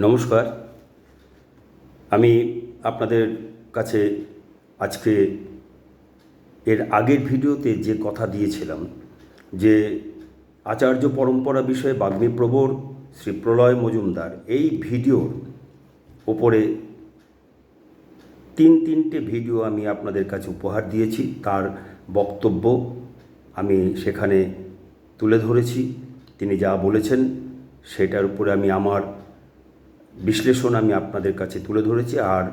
নমস্কার। আমি আপনাদের কাছে আজকে এর আগের ভিডিওতে যে কথা দিয়েছিলাম, যে আচার্য পরম্পরা বিষয়ে বাগ্মী প্রবর, শ্রী প্রলয় মজুমদার এই ভিডিওর ওপরে তিন তিনটে ভিডিও আমি আপনাদের কাছে উপহার দিয়েছি, তার বক্তব্য আমি সেখানে তুলে ধরেছি। তিনি যা বলেছেন, সেটার উপরে আমি আমার বিশ্লেষণ আমি আপনাদের কাছে তুলে ধরেছি আর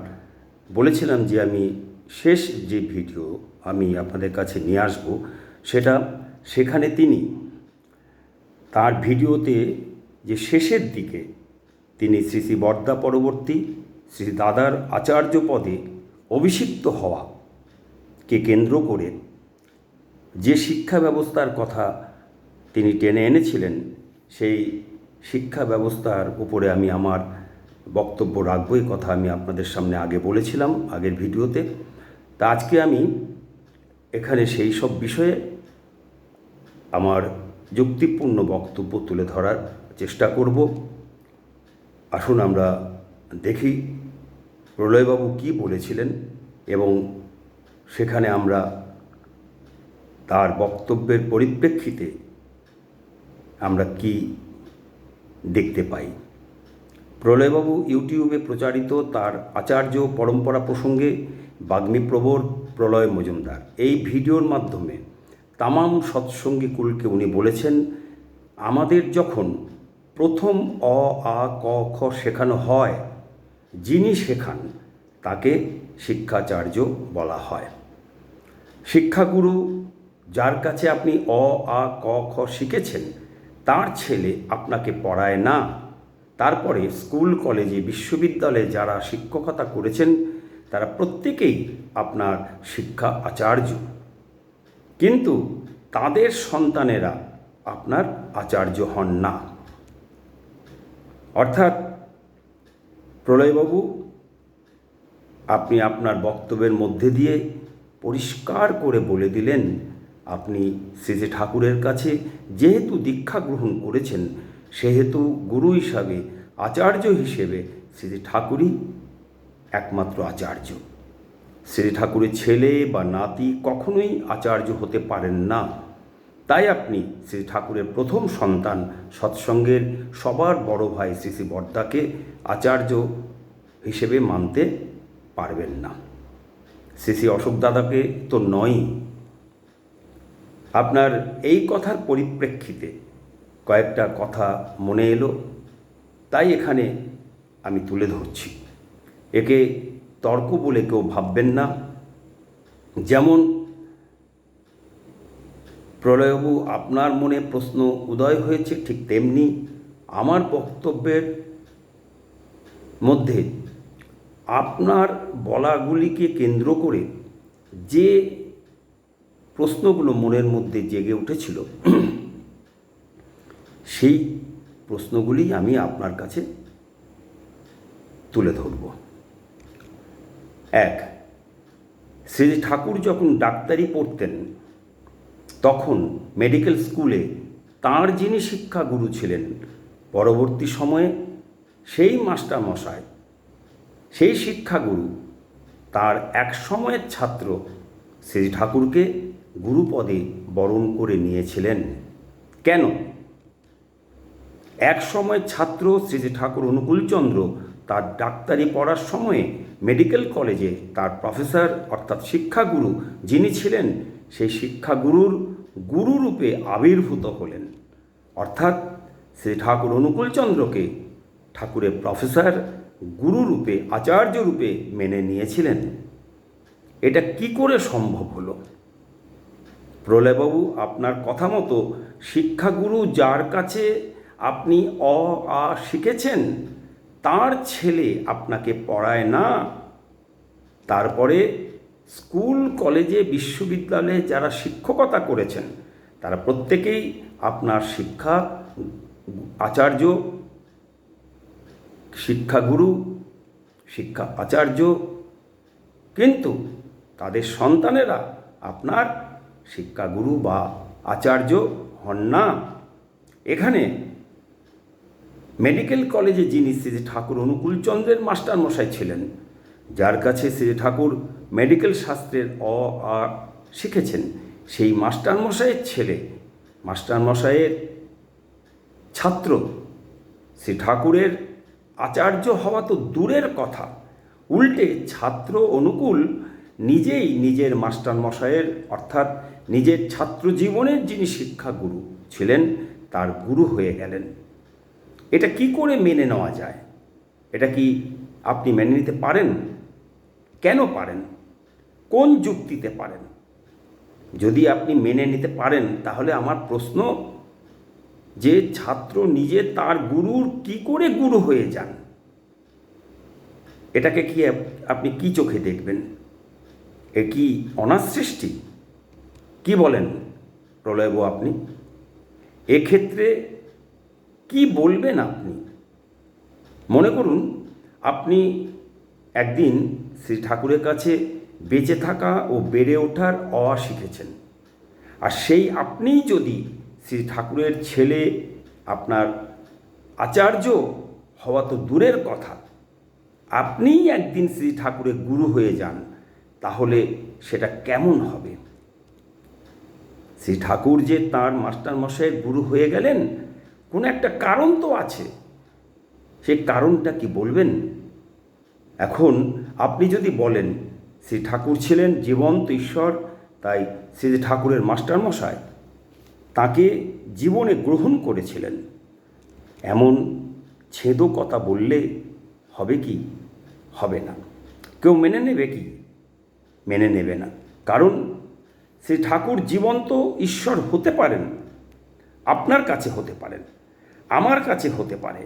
বলেছিলাম যে আমি শেষ যে ভিডিও আমি আপনাদের কাছে নিয়ে আসব, সেটা সেখানে তিনি তার ভিডিওতে যে শেষের দিকে তিনি শ্রী শ্রী বর্দা পরবর্তী, শ্রী দাদার আচার্য পদে অভিষিক্ত হওয়াকে কেন্দ্র করে যে শিক্ষা ব্যবস্থার কথা তিনি টেনে এনেছিলেন, সেই শিক্ষা ব্যবস্থার উপরে আমি আমার বক্তব্য রাখব, এই কথা আমি আপনাদের সামনে আগে বলেছিলাম আগের ভিডিওতে। তা আজকে আমি এখানে সেই সব বিষয়ে আমার যুক্তিপূর্ণ বক্তব্য তুলে ধরার চেষ্টা করব। আসুন আমরা দেখি প্রলয়বাবু কি বলেছিলেন এবং সেখানে আমরা তার বক্তব্যের পরিপ্রেক্ষিতে আমরা কি দেখতে পাই। প্রলয়বাবু ইউটিউবে প্রচারিত তার আচার্য পরম্পরা প্রসঙ্গে বাগ্মী প্রবর প্রলয় মজুমদার। এই ভিডিওর মাধ্যমে তামাম সৎসঙ্গী কুলকে উনি বলেছেন, আমাদের যখন প্রথম অ, আ, ক, খ শেখানো হয়, যিনি শেখান তাকে শিক্ষাচার্য বলা হয়। শিক্ষাগুরু যার কাছে আপনি অ, আ, ক, খ শিখেছেন, তার ছেলে আপনাকে পড়ায় না। তারপরে স্কুল, কলেজে, বিশ্ববিদ্যালয়ে যারা শিক্ষকতা করেছেন, তারা প্রত্যেকেই আপনার শিক্ষা আচার্য। কিন্তু তাদের সন্তানেরা আপনার আচার্য হন না। অর্থাৎ প্রলয়বাবু, আপনি আপনার বক্তব্যের মধ্যে দিয়ে পরিষ্কার করে বলে দিলেন, আপনি শ্রী ঠাকুরের কাছে যেহেতু দীক্ষা গ্রহণ করেছেন সেহেতু গুরু হিসাবে, আচার্য হিসেবে শ্রী ঠাকুরই একমাত্র আচার্য। শ্রী ঠাকুরের ছেলে বা নাতি কখনোই আচার্য হতে পারেন না। তাই আপনি শ্রী ঠাকুরের প্রথম সন্তান সৎসঙ্গের সবার বড় ভাই শ্রী শ্রী বর্দাকে আচার্য হিসেবে মানতে পারবেন না। শ্রী শ্রী অশোক দাদাকে তো নয়ই। আপনার এই কথার পরিপ্রেক্ষিতে কয়েকটা কথা মনে এলো, তাই এখানে আমি তুলে ধরছি। একে তর্ক বলে কেউ ভাববেন না। যেমন প্রলয়বু আপনার মনে প্রশ্ন উদয় হয়েছে ঠিক তেমনি আমার বক্তব্যের মধ্যে আপনার বলাগুলিকে কেন্দ্র করে যে প্রশ্নগুলো মনের মধ্যে জেগে উঠেছিল সেই প্রশ্নগুলি আমি আপনার কাছে তুলে ধরব। এক, শ্রী ঠাকুর যখন ডাক্তারি পড়তেন, তখন মেডিকেল স্কুলে তাঁর যিনি শিক্ষাগুরু ছিলেন, পরবর্তী সময়ে সেই মাস্টার মশাই, সেই শিক্ষাগুরু তার এক সময়ের ছাত্র শ্রী ঠাকুরকে গুরুপদে বরণ করে নিয়েছিলেন। কেন? এক সময় ছাত্র শ্রী শ্রী ঠাকুর অনুকূলচন্দ্র তার ডাক্তারি পড়ার সময়ে মেডিকেল কলেজে তার প্রফেসর অর্থাৎ শিক্ষাগুরু যিনি ছিলেন, সেই শিক্ষাগুরুর গুরুরূপে আবির্ভূত হলেন। অর্থাৎ শ্রী ঠাকুর অনুকূলচন্দ্রকে ঠাকুরের প্রফেসর গুরুরূপে আচার্য রূপে মেনে নিয়েছিলেন। এটা কি করে সম্ভব হলো? প্রলয়বাবু, আপনার কথা মতো শিক্ষাগুরু যার কাছে আপনি অ, আ শিখেছেন? তার ছেলে আপনাকে পড়ায় না। তারপরে স্কুল, কলেজে, বিশ্ববিদ্যালয়ে যারা শিক্ষকতা করেছেন, তারা প্রত্যেকেই আপনার শিক্ষা আচার্য, শিক্ষাগুরু, শিক্ষা আচার্য। কিন্তু তাদের সন্তানেরা আপনার শিক্ষাগুরু বা আচার্য হন না। এখানে মেডিকেল কলেজে যিনি শ্রী ঠাকুর অনুকূলচন্দ্রের মাস্টারমশাই ছিলেন, যার কাছে শ্রী ঠাকুর মেডিকেল শাস্ত্রের অ, আ শিখেছেন, সেই মাস্টারমশাইয়ের ছেলে, মাস্টারমশাইয়ের ছাত্র, শ্রী ঠাকুরের আচার্য হওয়া তো দূরের কথা। উল্টে ছাত্র অনুকূল নিজেই নিজের মাস্টারমশাইয়ের, অর্থাৎ নিজের ছাত্র জীবনের যিনি শিক্ষাগুরু ছিলেন, তার গুরু হয়ে গেলেন। এটা কি করে মেনে নেওয়া যায়? এটা কি আপনি মেনে নিতে পারেন? কেন পারেন? কোন যুক্তিতে পারেন? যদি আপনি মেনে নিতে পারেন, তাহলে আমার প্রশ্ন, যে ছাত্র নিজে তার গুরুর কি করে গুরু হয়ে যান? এটাকে কি আপনি কি চোখে দেখবেন? এ কি অনার সৃষ্টি? কি বলেন প্রলয়বাবু আপনি? এক্ষেত্রে কি বলবেন আপনি? মনে করুন, আপনি একদিন শ্রী ঠাকুরের কাছে বেঁচে থাকা ও বেড়ে ওঠার অ শিখেছেন। আর সেই আপনিই যদি শ্রী ঠাকুরের ছেলে, আপনার আচার্য হওয়া তো দূরের কথা আপনিই একদিন শ্রী ঠাকুরের গুরু হয়ে যান, তাহলে সেটা কেমন হবে? শ্রী ঠাকুর যে তার মাস্টারমশাইয়ের গুরু হয়ে গেলেন কোনো একটা কারণ তো আছে। সেই কারণটা কি বলবেন? এখন আপনি যদি বলেন শ্রী ঠাকুর ছিলেন জীবন্ত ঈশ্বর, তাই শ্রী ঠাকুরের মাস্টারমশাই, তাকে জীবনে গ্রহণ করেছিলেন। এমন ছেদো কথা বললে হবে কি? হবে না। কেউ মেনে নেবে কি? মেনে নেবে না। কারণ শ্রী ঠাকুর জীবন্ত ঈশ্বর হতে পারেন, আপনার কাছে হতে পারেন। আমার কাছে হতে পারে।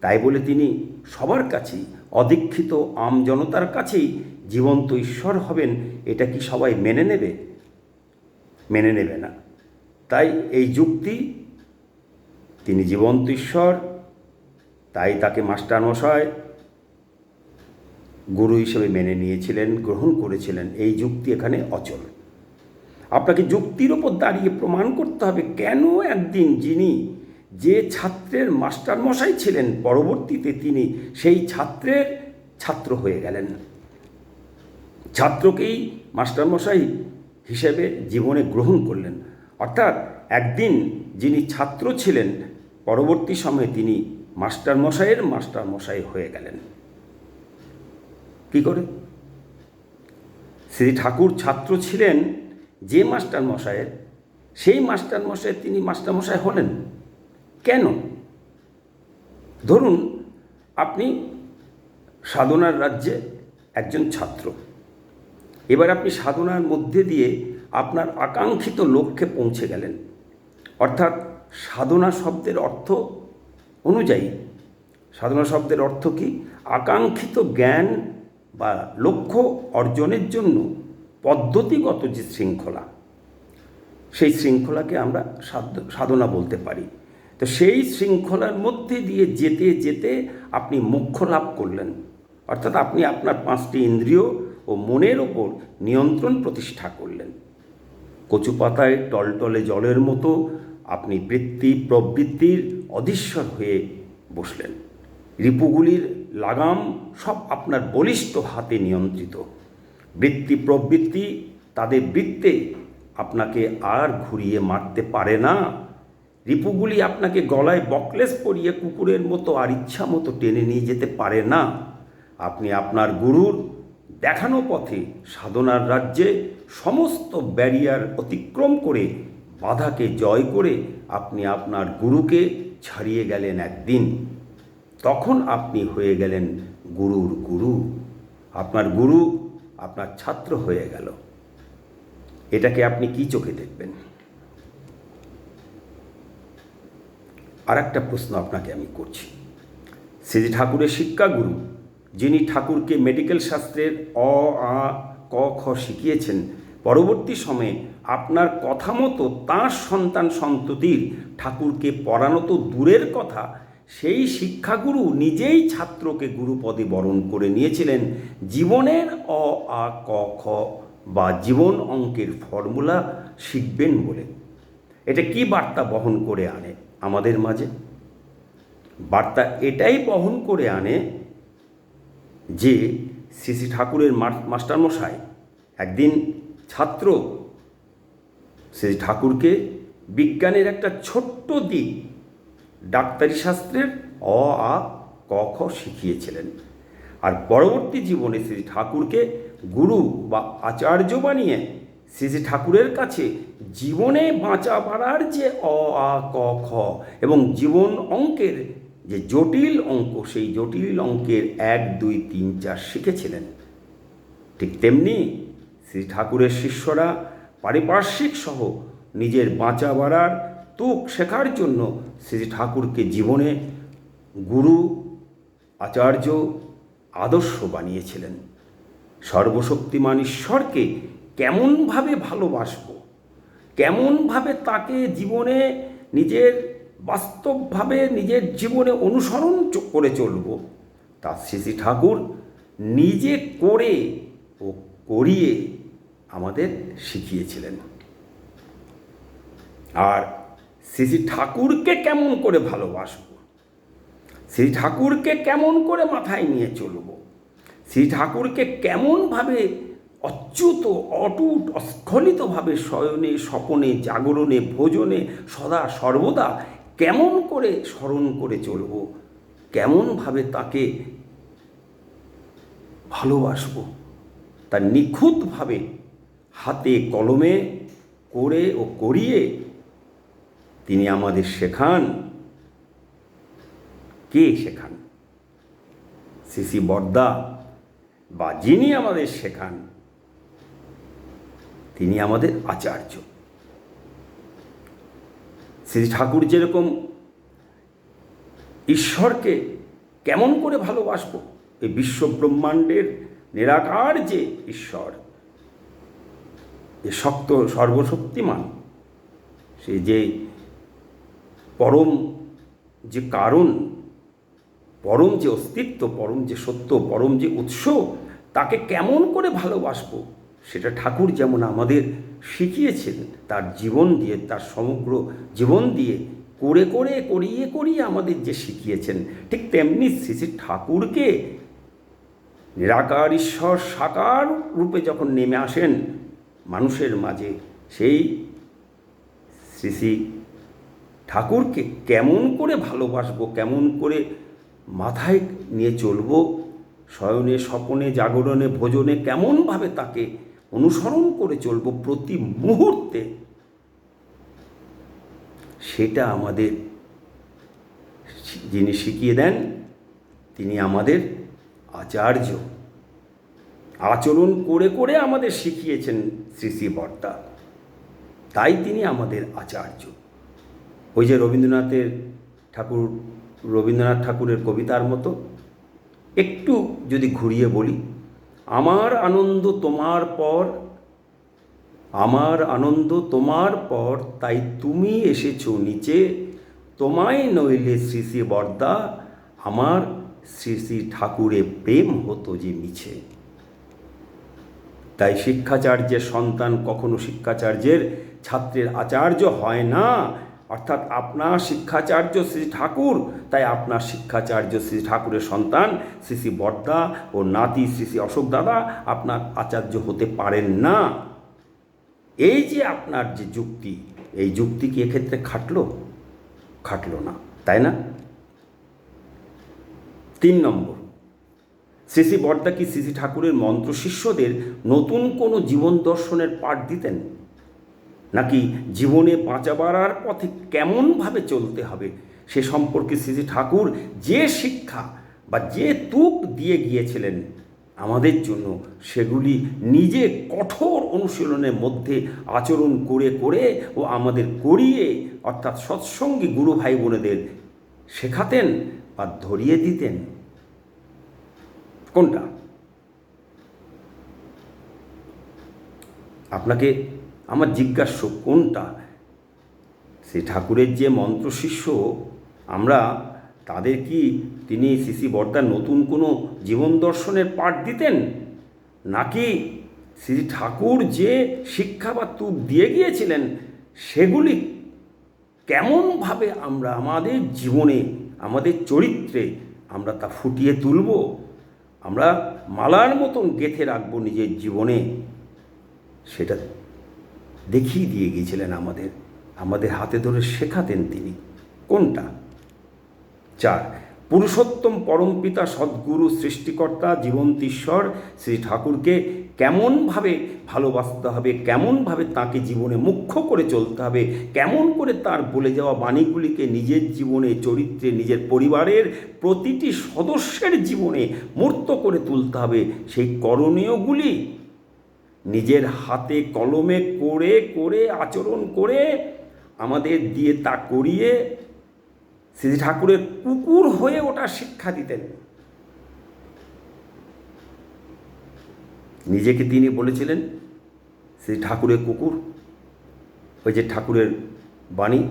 তাই বলে তিনি সবার কাছেই, অদীক্ষিত আম জনতার কাছেই জীবন্ত ঈশ্বর হবেন, এটা কি সবাই মেনে নেবে? মেনে নেবে না। তাই এই যুক্তি, তিনি জীবন্ত ঈশ্বর, তাই তাকে মাস্টারমশাই গুরু হিসেবে মেনে নিয়েছিলেন, গ্রহণ করেছিলেন, এই যুক্তি এখানে অচল। আপনাকে যুক্তির ওপর দাঁড়িয়ে প্রমাণ করতে হবে কেন একদিন যিনি যে ছাত্রের মাস্টারমশাই ছিলেন, পরবর্তীতে তিনি সেই ছাত্রের ছাত্র হয়ে গেলেন। ছাত্রকেই মাস্টারমশাই হিসেবে জীবনে গ্রহণ করলেন। অর্থাৎ একদিন যিনি ছাত্র ছিলেন, পরবর্তী সময়ে তিনি মাস্টারমশাইয়ের মাস্টারমশাই হয়ে গেলেন। কি করে? শ্রী ঠাকুর ছাত্র ছিলেন যে মাস্টার মশাইয়ের সেই মাস্টার মশাই তিনি মাস্টার মশাই হলেন। কেন? ধরুন, আপনি সাধনার রাজ্যে একজন ছাত্র। এবার আপনি সাধনার মধ্যে দিয়ে আপনার আকাঙ্ক্ষিত লক্ষ্যে পৌঁছে গেলেন। অর্থাৎ সাধনা শব্দের অর্থ অনুযায়ী, সাধনা শব্দের অর্থ কি? আকাঙ্ক্ষিত জ্ঞান বা লক্ষ্য অর্জনের জন্য পদ্ধতিগত যে শৃঙ্খলা, সেই শৃঙ্খলাকে আমরা সাধ- সাধনা বলতে পারি। তো সেই শৃঙ্খলার মধ্যে দিয়ে যেতে যেতে আপনি মোক্ষ লাভ করলেন। অর্থাৎ আপনি আপনার পাঁচটি ইন্দ্রিয় ও মনের ওপর নিয়ন্ত্রণ প্রতিষ্ঠা করলেন। কচু পাতায় টলটলে জলের মতো আপনি বৃত্তি প্রবৃত্তির অধীশ্বর হয়ে বসলেন। রিপুগুলির লাগাম সব আপনার বলিষ্ঠ হাতে নিয়ন্ত্রিত। বৃত্তি প্রবৃত্তি তাদের বৃত্তে আপনাকে আর ঘুরিয়ে মারতে পারে না। রিপুগুলি আপনাকে গলায় বকলেস পরিয়ে কুকুরের মতো আর ইচ্ছা মতো টেনে নিয়ে যেতে পারে না। আপনি আপনার গুরুর দেখানো পথে সাধনার রাজ্যে সমস্ত ব্যারিয়ার অতিক্রম করে বাধাকে জয় করে আপনি আপনার গুরুকে ছাড়িয়ে গেলেন একদিন। তখন আপনি হয়ে গেলেন গুরুর গুরু। আপনার গুরু আপনার ছাত্র হয়ে গেল। এটাকে আপনি কি চোখে দেখবেন? আর একটা প্রশ্ন আপনাকে আমি করছি। শ্রী ঠাকুরের শিক্ষাগুরু যিনি ঠাকুরকে মেডিকেল শাস্ত্রের অ, আ, ক, খ শিখিয়েছেন, পরবর্তী সময়ে আপনার কথা মতো তাঁর সন্তান সন্ততির ঠাকুরকে পড়ানো তো দূরের কথা, সেই শিক্ষাগুরু নিজেই ছাত্রকে গুরুপদে বরণ করে নিয়েছিলেন জীবনের অ, আ, ক, খ বা জীবন অঙ্কের ফর্মুলা শিখবেন বলে। এটা কি বার্তা বহন করে আনে? আমাদের মাঝে। বার্তা এটাই বহন করে আনে যে শ্রী শ্রী ঠাকুরের মাস্টারমশাই একদিন ছাত্র শ্রী ঠাকুরকে বিজ্ঞানের একটা ছোট্ট দিক ডাক্তারি শাস্ত্রের অ, আ, ক, খ শিখিয়েছিলেন। আর পরবর্তী জীবনে শ্রী ঠাকুরকে গুরু বা আচার্য বানিয়ে শ্রী ঠাকুরের কাছে জীবনে বাঁচা বাড়ার যে অ, আ, ক, খ এবং জীবন অঙ্কের যে জটিল অঙ্ক, সেই জটিল অঙ্কের এক, দুই, তিন, চার শিখেছিলেন। ঠিক তেমনি শ্রী ঠাকুরের শিষ্যরা পারিপার্শ্বিক সহ নিজের বাঁচা বাড়ার তুক শেখার জন্য শ্রী ঠাকুরকে জীবনে গুরু, আচার্য, আদর্শ বানিয়েছিলেন। সর্বশক্তিমান ঈশ্বরকে কেমনভাবে ভালোবাসব? কেমনভাবে তাকে জীবনে নিজের, বাস্তবভাবে নিজের জীবনে অনুসরণ করে চলব? তা শ্রী ঠাকুর নিজে করে ও করিয়ে আমাদের শিখিয়েছিলেন। আর শ্রী ঠাকুরকে কেমন করে ভালোবাসব? শ্রী ঠাকুরকে কেমন করে মাথায় নিয়ে চলব? শ্রী ঠাকুরকে কেমনভাবে অচ্যুত, অটুট, অস্খলিতভাবে শয়নে, স্বপনে, জাগরণে, ভোজনে সদা সর্বদা কেমন করে স্মরণ করে চলব? কেমনভাবে তাকে ভালোবাসবো? তা নিখুঁতভাবে হাতে কলমে করে ও করিয়ে তিনি আমাদের শেখান। কে শেখান? সিসি বর্দা বা যিনি আমাদের শেখান। তিনি আমাদের আচার্য। শ্রী ঠাকুর যেরকম ঈশ্বরকে কেমন করে ভালোবাসবো এই বিশ্ব ব্রহ্মাণ্ডের নিরাকার যে ঈশ্বর যে শক্ত সর্বশক্তিমান, সে যে পরম যে কারণ, পরম যে অস্তিত্ব, পরম যে সত্য, পরম যে উৎস, তাকে কেমন করে ভালোবাসবো সেটা ঠাকুর যেমন আমাদের শিখিয়েছেন, তার জীবন দিয়ে, তার সমগ্র জীবন দিয়ে, করে করে, করিয়ে করিয়ে আমাদের যে শিখিয়েছেন, ঠিক তেমনি শ্রী শ্রী ঠাকুরকে নিরাকার ঈশ্বর সাকার রূপে যখন নেমে আসেন, মানুষের মাঝে সেই শ্রী শ্রী ঠাকুরকে কেমন করে ভালোবাসবো, কেমন করে মাথায় নিয়ে চলবো, শয়নে, স্বপনে, জাগরণে, ভোজনে, কেমনভাবে তাকে অনুসরণ করে চলব প্রতি মুহূর্তে, সেটা আমাদের যিনি শিখিয়ে দেন, তিনি আমাদের আচার্য। আচরণ করে করে আমাদের শিখিয়েছেন শ্রী শ্রী বর্তা। তাই তিনি আমাদের আচার্য। ওই যে রবীন্দ্রনাথের ঠাকুর, রবীন্দ্রনাথ ঠাকুরের কবিতার মতো, একটু যদি ঘুরিয়ে বলি আমার আনন্দ তোমার পর, আমার আনন্দ তোমার পর, তাই তুমি এসেছ নিচে। তোমায় নইলে শ্রী শ্রী বর্দা, আমার শ্রী শ্রী ঠাকুরে প্রেম হতো যে মিছে। তাই শিক্ষাচার্যের সন্তান কখনো শিক্ষাচার্যের ছাত্রের আচার্য হয় না। অর্থাৎ আপনার শিক্ষাচার্য শ্রী ঠাকুর, তাই আপনার শিক্ষাচার্য শ্রী ঠাকুরের সন্তান শ্রী শ্রী বর্দা ও নাতি শ্রী শ্রী অশোক দাদা আপনার আচার্য হতে পারেন না। এই যে আপনার যে যুক্তি, এই যুক্তি কি এক্ষেত্রে খাটলো? খাটলো না, তাই না? তিন নম্বর, শ্রী বর্দা কি শ্রী ঠাকুরের মন্ত্র শিষ্যদের নতুন কোনো জীবন দর্শনের পাঠ দিতেন? নাকি জীবনে বাঁচা বাড়ার পথে কেমনভাবে চলতে হবে? সে সম্পর্কে শ্রী ঠাকুর যে শিক্ষা বা যে তুক দিয়ে গিয়েছিলেন আমাদের জন্য, সেগুলি নিজে কঠোর অনুশীলনের মধ্যে আচরণ করে করে ও আমাদের করিয়ে, অর্থাৎ সৎসঙ্গী গুরু ভাই বোনেদের শেখাতেন বা ধরিয়ে দিতেন। কোনটা? আপনাকে আমার জিজ্ঞাস্য, কোনটা? সে ঠাকুরের যে মন্ত্র শিষ্য, আমরা তাদের কি তিনি শ্রী বর্দার নতুন কোনো জীবন দর্শনের পাঠ দিতেন? নাকি শ্রী ঠাকুর যে শিক্ষা বা তুপ দিয়ে গিয়েছিলেন, সেগুলি কেমনভাবে আমরা আমাদের জীবনে, আমাদের চরিত্রে আমরা তা ফুটিয়ে তুলব? আমরা মালার মতন গেঁথে রাখব নিজের জীবনে। সেটা দেখিয়ে দিয়ে গিয়েছিলেন আমাদের আমাদের হাতে ধরে শেখাতেন তিনি। কোনটা? চার, পুরুষোত্তম পরমপিতা সদ্গুরু সৃষ্টিকর্তা জীবন্ত ঈশ্বর শ্রী ঠাকুরকে কেমনভাবে ভালোবাসতে হবে, কেমনভাবে তাকে জীবনে মুখ্য করে চলতে হবে, কেমন করে তার বলে যাওয়া বাণীগুলিকে নিজের জীবনে, চরিত্রে, নিজের পরিবারের প্রতিটি সদস্যের জীবনে মূর্ত করে তুলতে হবে, সেই করণীয়গুলি নিজের হাতে কলমে করে করে, আচরণ করে আমাদের দিয়ে তা করিয়ে শ্রী ঠাকুরের কুকুর হয়ে ওটা শিক্ষা দিতেন। নিজেকে তিনি বলেছিলেন, শ্রী ঠাকুরের কুকুর, ওই যে ঠাকুরের বাণী,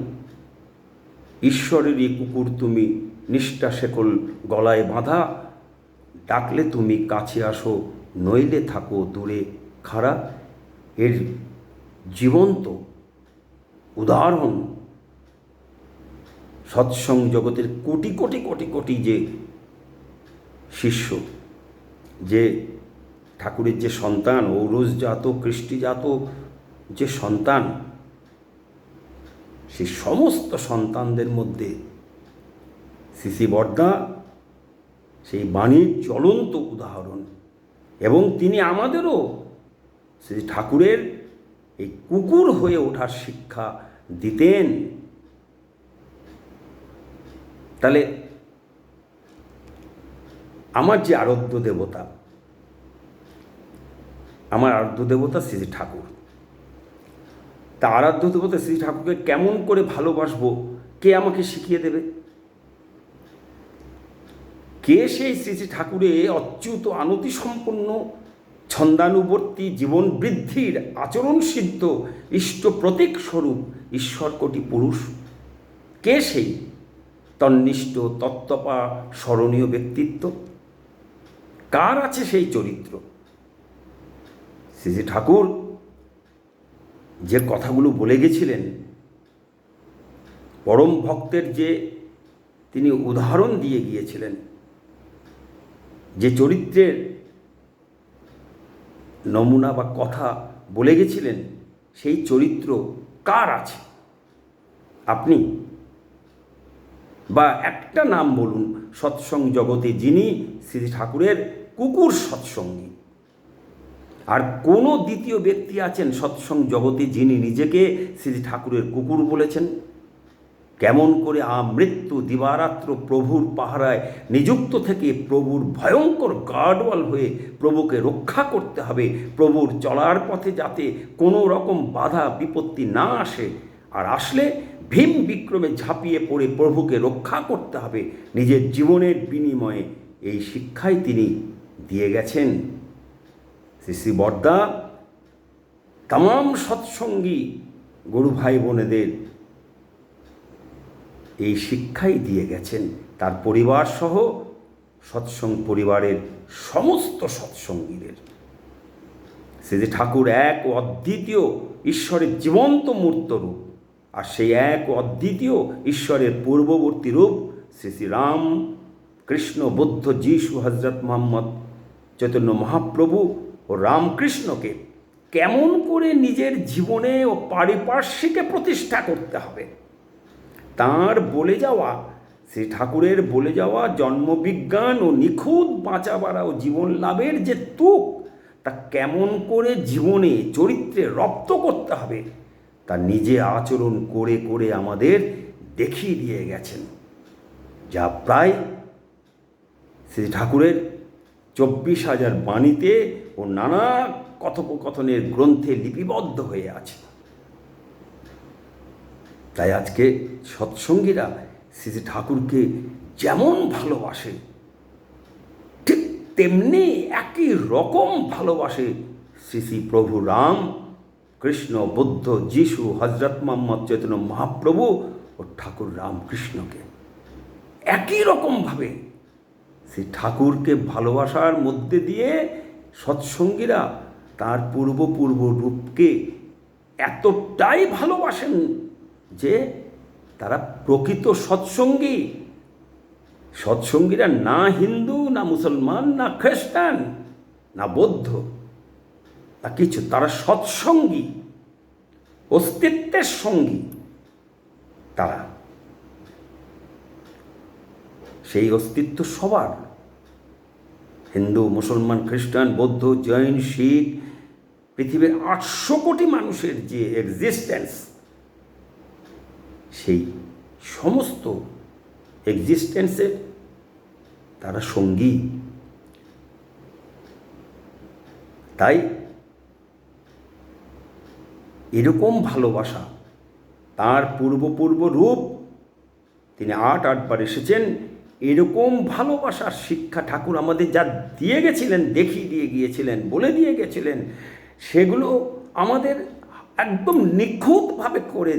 ঈশ্বরেরই কুকুর তুমি নিষ্ঠা শেকল গলায় বাঁধা, ডাকলে তুমি কাছে আসো, নইলে থাকো দূরে। খাড়া এর জীবন্ত, উদাহরণ সৎসঙ্গ জগতের কোটি কোটি কোটি কোটি যে শিষ্য, যে ঠাকুরের যে সন্তান, ঔরসজাত, কৃষ্টিজাত যে সন্তান সেই সমস্ত সন্তানদের মধ্যে সিসি বর্দা সেই বাণীর জ্বলন্ত উদাহরণ এবং তিনি আমাদেরও শ্রী ঠাকুরের এই কুকুর হয়ে ওঠার শিক্ষা দিতেন। তাহলে আমার যে আরাধ্য দেবতা, আমার আরাধ্য দেবতা শ্রী ঠাকুর। তা আরাধ্য দেবতা শ্রী ঠাকুরকে কেমন করে ভালোবাসবো? কে আমাকে শিখিয়ে দেবে? কে সেই শ্রী ঠাকুরে অচ্যুত আনতি সম্পন্ন ছন্দানুবর্তী জীবন বৃদ্ধির আচরণ সিদ্ধ ইষ্ট প্রতীক স্বরূপ ঈশ্বর কোটি পুরুষ। কে সেই? তন্নিষ্ঠ তত্ত্বপা স্মরণীয় ব্যক্তিত্ব। কার আছে সেই চরিত্র? শ্রী ঠাকুর, যে কথাগুলো বলে গেছিলেন, পরম ভক্তের যে তিনি উদাহরণ দিয়ে গিয়েছিলেন, যে চরিত্রের নমুনা বা কথা বলে গেছিলেন, সেই চরিত্র কার আছে? আপনি? বা একটা নাম বলুন, সৎসঙ্গ জগতে যিনি শ্রী ঠাকুরের কুকুর সৎসঙ্গী। আর কোনো দ্বিতীয় ব্যক্তি আছেন সৎসঙ্গ জগতে যিনি নিজেকে শ্রী ঠাকুরের কুকুর বলেছেন? কেমন করে আমৃত্যু দিবারাত্র প্রভুর পাহারায় নিযুক্ত থেকে প্রভুর ভয়ঙ্কর গার্ডওয়াল হয়ে প্রভুকে রক্ষা করতে হবে, প্রভুর চলার পথে যাতে কোনো রকম বাধা বিপত্তি না আসে। আর আসলে ভীম বিক্রমে ঝাঁপিয়ে পড়ে প্রভুকে রক্ষা করতে হবে। নিজের জীবনের বিনিময়ে এই শিক্ষাই তিনি দিয়ে গেছেন। শ্রী শ্রী বর্দা তাম সৎসঙ্গী গরু ভাই বোনেদের এই শিক্ষাই দিয়ে গেছেন। তার পরিবার সহ সৎসঙ্গ পরিবারের সমস্ত সৎসঙ্গীদের। সে যে ঠাকুর এক ও অদ্বিতীয় ঈশ্বরের জীবন্ত মূর্ত রূপ, আর সেই এক ও অদ্বিতীয় ঈশ্বরের পূর্ববর্তী রূপ শ্রী শ্রী রাম কৃষ্ণ বুদ্ধ যীশু হজরত মোহাম্মদ চৈতন্য মহাপ্রভু ও রামকৃষ্ণকে কেমন করে নিজের জীবনে ও পারিপার্শ্বিকে প্রতিষ্ঠা করতে হবে? তার বলে যাওয়া শ্রী ঠাকুরের বলে যাওয়া জন্মবিজ্ঞান ও নিখুঁত বাঁচা বাড়া ও জীবন লাভের যে তুক, তা কেমন করে জীবনে চরিত্রে রপ্ত করতে হবে, তা নিজে আচরণ করে করে আমাদের দেখিয়ে দিয়ে গেছেন। যা প্রায় শ্রী ঠাকুরের চব্বিশ হাজার বাণীতে ও নানা কথোপকথনের গ্রন্থে লিপিবদ্ধ হয়ে আছে। তাই আজকে সৎসঙ্গীরা শ্রী ঠাকুরকে যেমন ভালোবাসে, ঠিক তেমনি একই রকম ভালোবাসে শ্রী শ্রী প্রভু রাম, কৃষ্ণ, বুদ্ধ, যিশু, হজরত মোহাম্মদ চৈতন্য মহাপ্রভু ও ঠাকুর রামকৃষ্ণকে। একই রকমভাবে সেই ঠাকুরকে ভালোবাসার মধ্যে দিয়ে সৎসঙ্গীরা তার পূর্বপূর্ব রূপকে এতটাই ভালোবাসেন যে তারা প্রকৃত সৎসঙ্গী। সৎসঙ্গীরা না হিন্দু, না মুসলমান, না খ্রিস্টান, না বৌদ্ধ। না কিছু তারা সৎসঙ্গী, অস্তিত্বের সঙ্গী তারা। সেই অস্তিত্ব সবার। হিন্দু, মুসলমান, খ্রিস্টান, বৌদ্ধ, জৈন, শিখ, পৃথিবীর আটশো কোটি মানুষের যে এক্সিস্টেন্স সেই সমস্ত এক্সিস্টেন্সের তারা সঙ্গী। তাই এরকম ভালোবাসা তার পূর্বপূর্ব রূপ, তিনি আট আটবার এসেছেন, এরকম ভালোবাসার শিক্ষা ঠাকুর আমাদের যা দিয়ে গেছিলেন, দেখিয়ে দিয়ে গিয়েছিলেন, বলে দিয়ে গেছিলেন, সেগুলো আমাদের একদম নিখুঁতভাবে করে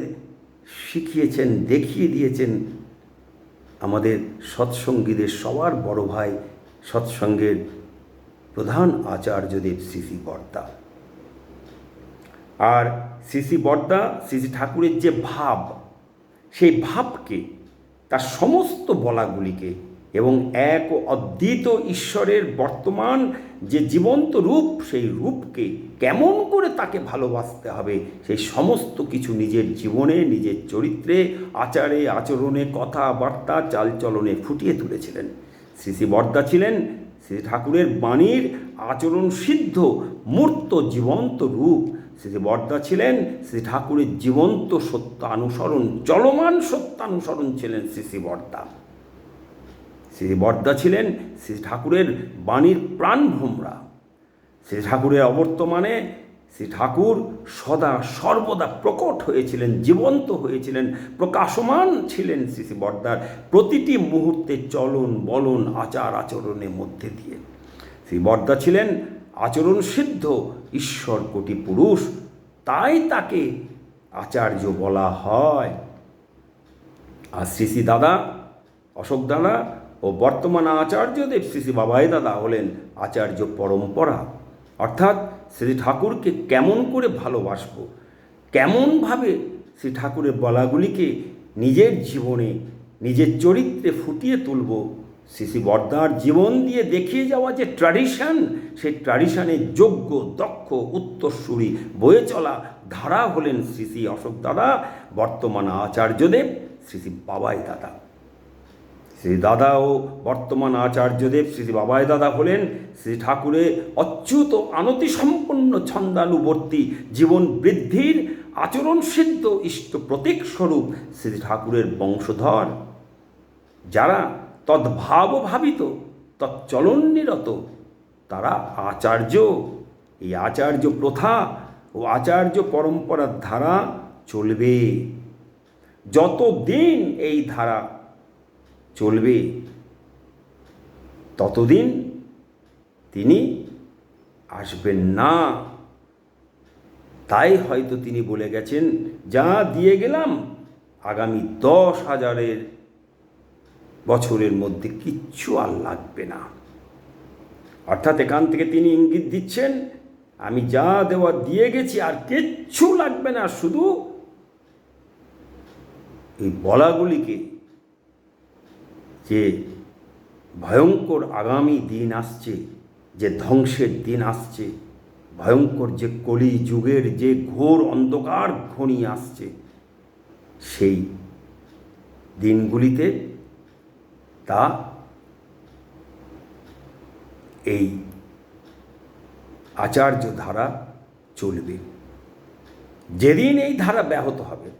শিখিয়েছেন, দেখিয়ে দিয়েছেন আমাদের সৎসঙ্গীদের সবার বড় ভাই সৎসঙ্গের প্রধান আচার্যদেব শ্রী বর্দা। আর শ্রী বর্দা শ্রী ঠাকুরের যে ভাব, সেই ভাবকে, তার সমস্ত বলাগুলিকে এবং এক অদ্বিত ঈশ্বরের বর্তমান যে জীবন্ত রূপ, সেই রূপকে কেমন করে তাকে ভালোবাসতে হবে, সেই সমস্ত কিছু নিজের জীবনে, নিজের চরিত্রে, আচারে, আচরণে, কথাবার্তা, চালচলনে ফুটিয়ে তুলেছিলেন। শ্রী শ্রী বর্দা ছিলেন শ্রী ঠাকুরের বাণীর আচরণ সিদ্ধ, মূর্ত জীবন্ত রূপ। শ্রী বর্দা ছিলেন শ্রী ঠাকুরের জীবন্ত সত্যানুসরণ, চলমান সত্যানুসরণ ছিলেন শ্রী শ্রী বর্দা। শ্রী বর্দা ছিলেন শ্রী ঠাকুরের বাণীর প্রাণ প্রাণভোমরা শ্রী ঠাকুরের অবর্তমানে শ্রী ঠাকুর সদা সর্বদা প্রকট হয়েছিলেন, জীবন্ত হয়েছিলেন, প্রকাশমান ছিলেন শ্রী শ্রী বর্দার প্রতিটি মুহূর্তে চলন বলন আচার আচরণের মধ্যে দিয়ে। শ্রী বর্দা ছিলেন আচরণ সিদ্ধ, ঈশ্বর কোটি পুরুষ, তাই তাকে আচার্য বলা হয়। আর শ্রী শ্রী দাদা, অশোক দাদা ও বর্তমান আচার্যদেব শ্রী বাবাই দাদা হলেন আচার্য পরম্পরা। অর্থাৎ শ্রী ঠাকুরকে কেমন করে ভালোবাসব কেমনভাবে শ্রী ঠাকুরের বলাগুলিকে নিজের জীবনে, নিজের চরিত্রে ফুটিয়ে তুলব, শ্রী বর্দার জীবন দিয়ে দেখিয়ে যাওয়া যে ট্র্যাডিশন সেই ট্র্যাডিশনের যোগ্য, দক্ষ, উত্তরসূরি বয়ে চলা ধারা হলেন শ্রী শ্রী অশোক দাদা, বর্তমান আচার্যদেব শ্রী শ্রী বাবাই দাদা। শ্রী দাদা ও বর্তমান আচার্যদেব শ্রী বাবাই দাদা হলেন শ্রী ঠাকুরের অচ্যুত আনতি সম্পন্ন ছন্দানুবর্তী জীবন বৃদ্ধির আচরণ সিদ্ধ ইষ্ট প্রতীক স্বরূপ শ্রী ঠাকুরের বংশধর। যারা তদ্ভাব ভাবিত তৎচলন্নিরত তারা আচার্য। এই আচার্য প্রথা ও আচার্য পরম্পরার ধারা চলবে। যতদিন এই ধারা চলবে। ততদিন তিনি আসবেন না। তাই হয়তো তিনি বলে গেছেন, যা দিয়ে গেলাম, আগামী দশ হাজারের বছরের মধ্যে কিচ্ছু আর লাগবে না। অর্থাৎ এখান থেকে তিনি ইঙ্গিত দিচ্ছেন, আমি যা দেওয়া দিয়ে গেছি আর কিচ্ছু লাগবে না, শুধু এই বলাগুলিকে যে ভয়ঙ্কর আগামী দিন আসছে, যে ধ্বংসের দিন আসছে, ভয়ঙ্কর যে কলি যুগের যে ঘোর অন্ধকার ঘনিয়ে আসছে, সেই দিনগুলিতে তা এই আচার্য ধারা চলবে। যেদিন এই ধারা ব্যাহত হবে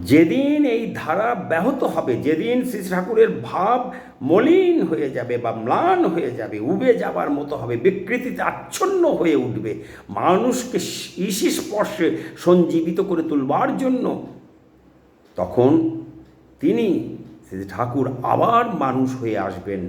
যেদিন এই ধারা ব্যাহত হবে, যেদিন শ্রী ঠাকুরের ভাব মলিন হয়ে যাবে বা ম্লান হয়ে যাবে, উবে যাবার মতো হবে, বিকৃতিতে আচ্ছন্ন হয়ে উঠবে, মানুষকে ইসি স্পর্শে সঞ্জীবিত করে তুলবার জন্য, তখন তিনি শ্রী ঠাকুর আবার মানুষ হয়ে আসবেন।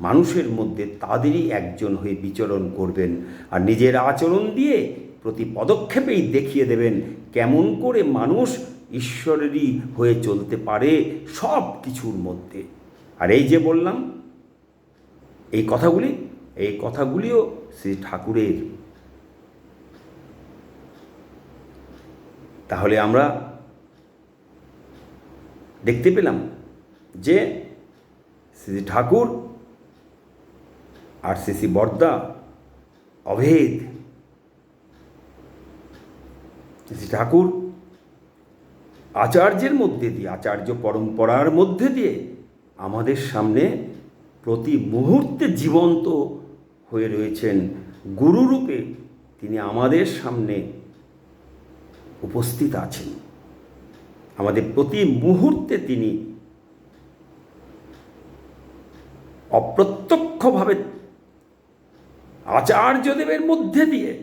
মানুষের মধ্যে তাদেরই একজন হয়ে বিচরণ করবেন আর নিজের আচরণ দিয়ে প্রতি পদক্ষেপেই দেখিয়ে দেবেন কেমন করে মানুষ ঈশ্বরেরই হয়ে চলতে পারে সব কিছুর মধ্যে। আর এই যে বললাম, এই কথাগুলি, এই কথাগুলিও শ্রী ঠাকুরের। তাহলে আমরা দেখতে পেলাম যে শ্রী ঠাকুর আর শ্রী শ্রী বর্দা অভেদ। শ্রী ঠাকুর আচার্যের মধ্যে দিয়ে, আচার্য পরম্পরার মধ্যে দিয়ে আমাদের সামনে প্রতি মুহূর্তে জীবন্ত হয়ে রয়েছেন গুরুরূপে তিনি আমাদের সামনে উপস্থিত আছেন। আমাদের প্রতি মুহূর্তে তিনি অপ্রত্যক্ষভাবে আচার্যদেবের মধ্যে দিয়ে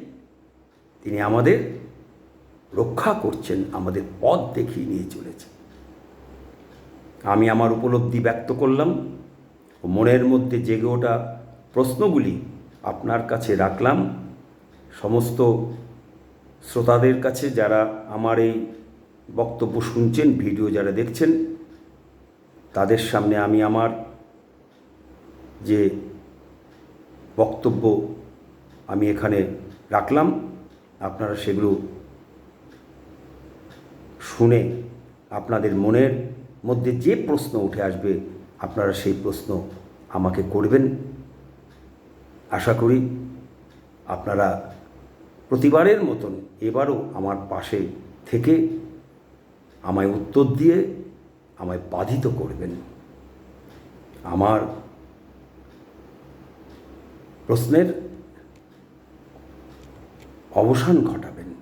তিনি আমাদের রক্ষা করছেন, আমাদের পথ দেখিয়ে নিয়ে চলেছে আমি আমার উপলব্ধি ব্যক্ত করলাম মনের মধ্যে জেগে ওঠা প্রশ্নগুলি আপনার কাছে রাখলাম। সমস্ত শ্রোতাদের কাছে যারা আমার এই বক্তব্য শুনছেন, ভিডিও যারা দেখছেন, তাদের সামনে আমি আমার যে বক্তব্য আমি এখানে রাখলাম, আপনারা সেগুলো শুনে আপনাদের মনের মধ্যে যে প্রশ্ন উঠে আসবে, আপনারা সেই প্রশ্ন আমাকে করবেন। আশা করি আপনারা প্রতিবারের মতন এবারও আমার পাশে থেকে আমায় উত্তর দিয়ে আমায় বাধিত করবেন। আমার প্রশ্নের অবসান ঘটাবেন।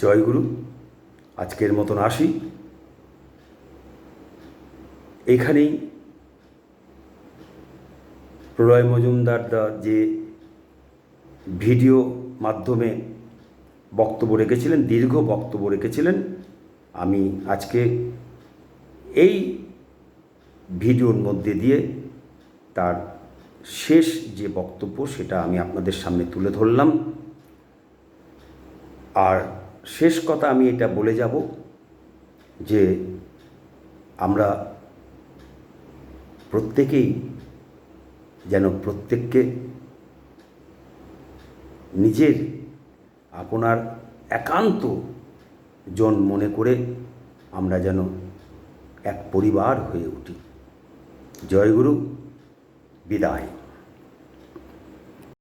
জয়গুরু, আজকের মতন আসি। এখানেই প্রলয় মজুমদার দা যে ভিডিও মাধ্যমে বক্তব্য রেখেছিলেন, দীর্ঘ বক্তব্য রেখেছিলেন, আমি আজকে এই ভিডিওর মধ্যে দিয়ে তার শেষ যে বক্তব্য সেটা আমি আপনাদের সামনে তুলে ধরলাম। আর শেষ কথা আমি এটা বলে যাব যে আমরা প্রত্যেকেই যেন প্রত্যেককে নিজের আপনার একান্ত জন মনে করে আমরা যেন এক পরিবার হয়ে উঠি। জয়গুরু বিদায়।